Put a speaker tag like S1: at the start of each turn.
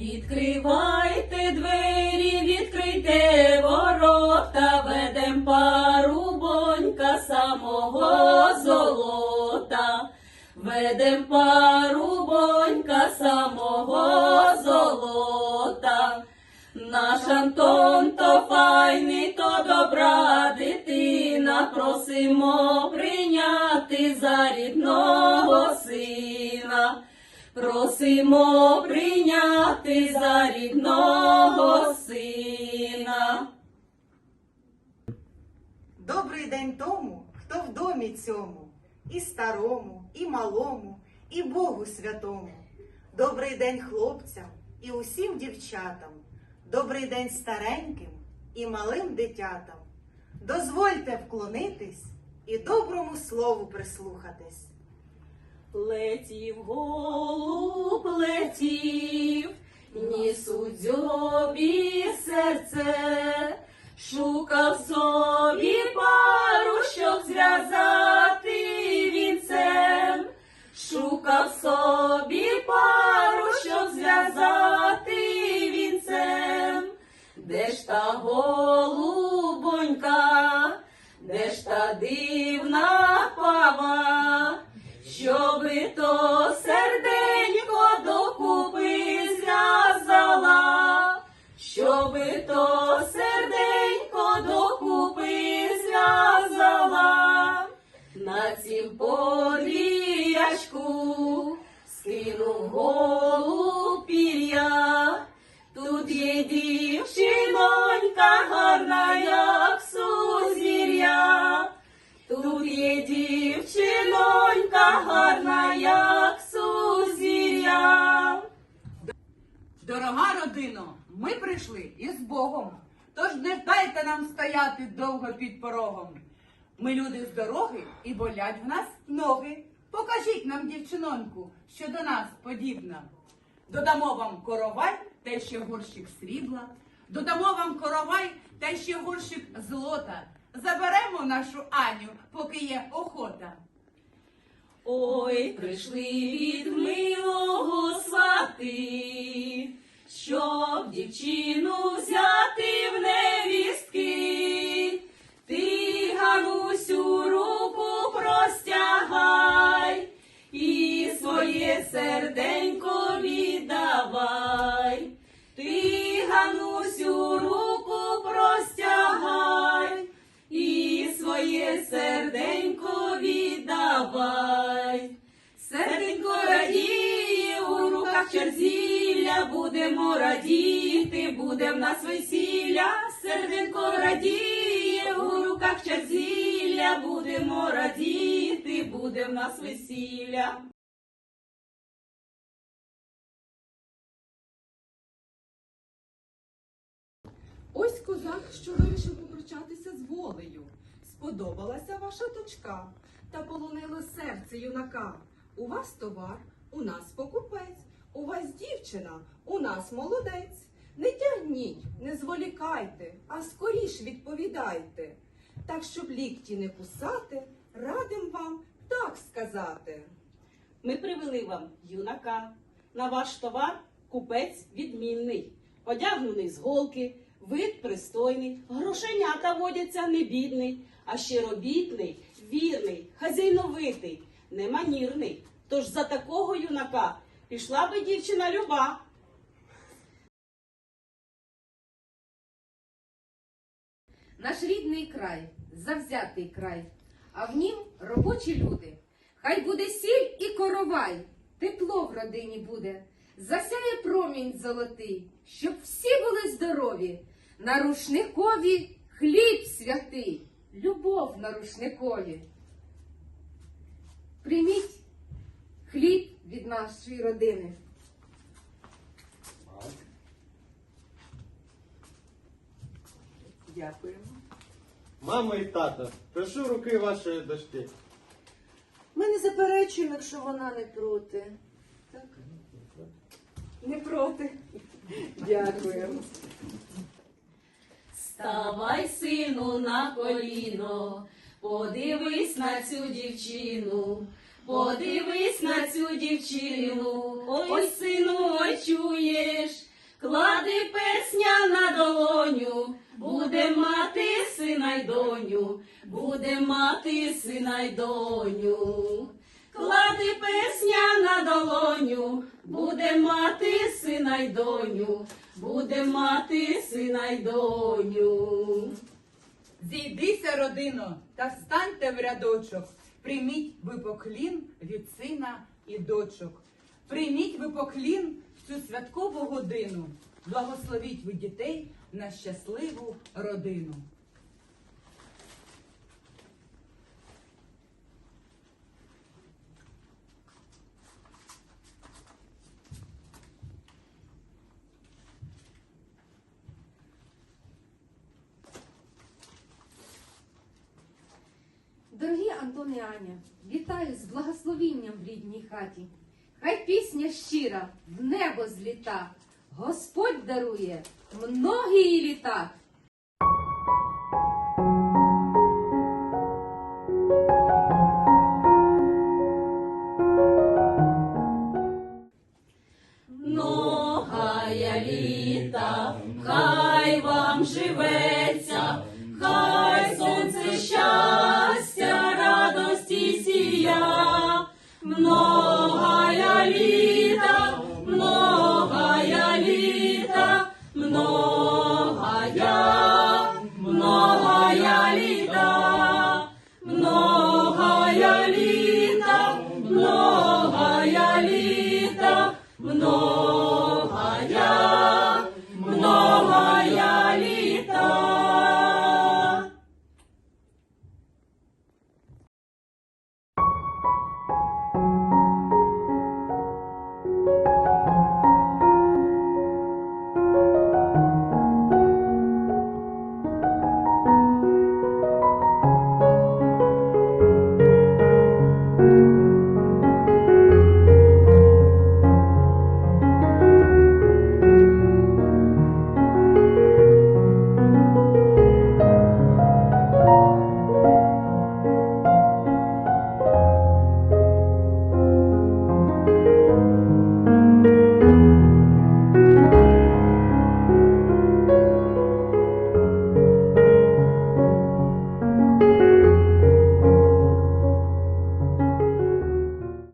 S1: Відкривайте двері, відкрийте ворота, ведем парубонька самого золота, ведем парубонька самого золота. Наш Антон то файний, то добра дитина, просимо прийняти за рідного. Просимо прийняти за рідного сина.
S2: Добрий день тому, хто в домі цьому, і старому, і малому, і Богу святому. Добрий день хлопцям і усім дівчатам. Добрий день стареньким і малим дитятам. Дозвольте вклонитись і доброму слову прислухатись.
S1: Летів голуб, летів, ніс у серце, шукав собі пару, щоб зв'язати вінцем, шукав собі пару, щоб зв'язати вінцем. Де ж та голубонька, де ж та дивна на цім подвір'ячку скинув голуб пір'я. Тут є дівчинонька гарна, як сузір'я. Тут є дівчинонька гарна, як сузір'я.
S3: Дорога родино, ми прийшли із Богом. Тож не дайте нам стояти довго під порогом. Ми люди з дороги і болять в нас ноги. Покажіть нам, дівчиноньку, що до нас подібна. Додамо вам коровай та ще горщик срібла. Додамо вам коровай та ще горщик злота. Заберемо нашу Аню, поки є охота.
S1: Ой, прийшли від милого свати, щоб дівчину взяти в невістки. Віддавай. Серденько радіє у руках черзілля, будемо радіти, буде в нас весілля. Серденько радіє у руках черзілля, будемо радіти, буде в нас весілля.
S4: Ось козак, що вирішив попрощатися з волею. Сподобалася ваша дочка, та полонило серце юнака. У вас товар, у нас покупець, у вас дівчина, у нас молодець. Не тягніть, не зволікайте, а скоріш відповідайте. Так, щоб лікті не кусати, радим вам так сказати.
S1: Ми привели вам юнака. На ваш товар купець відмінний, одягнений з голки, вид пристойний, грошенята водяться не бідний, а щиробітний, вірний, хазяйновитий, неманірний. Тож за такого юнака пішла би дівчина люба.
S5: Наш рідний край, завзятий край, а в нім робочі люди. Хай буде сіль і коровай, тепло в родині буде, засяє промінь золотий, щоб всі були здорові. На рушникові хліб святий, любов на рушникові. Прийміть хліб від нашої родини.
S3: Дякуємо.
S6: Мамо і тато, прошу руки вашої дочки.
S7: Ми не заперечуємо, якщо вона не проти. Так?
S3: Не проти. Дякуємо.
S1: Ставай, сину, на коліно, подивись на цю дівчину, подивись на цю дівчину, ой, сину, ой, чуєш, клади песня на долоню, буде мати сина й доню, буде мати сина й доню. Клади песня на долоню, буде мати сина й доню, буде мати сина й доню.
S3: Зійдися, родино, та встаньте в рядочок. Прийміть ви поклін від сина і дочок. Прийміть ви поклін в цю святкову годину. Благословіть ви дітей на щасливу родину.
S5: Антоніаня, вітаю з благословінням в рідній хаті. Хай пісня щира в небо зліта, Господь дарує многії літа.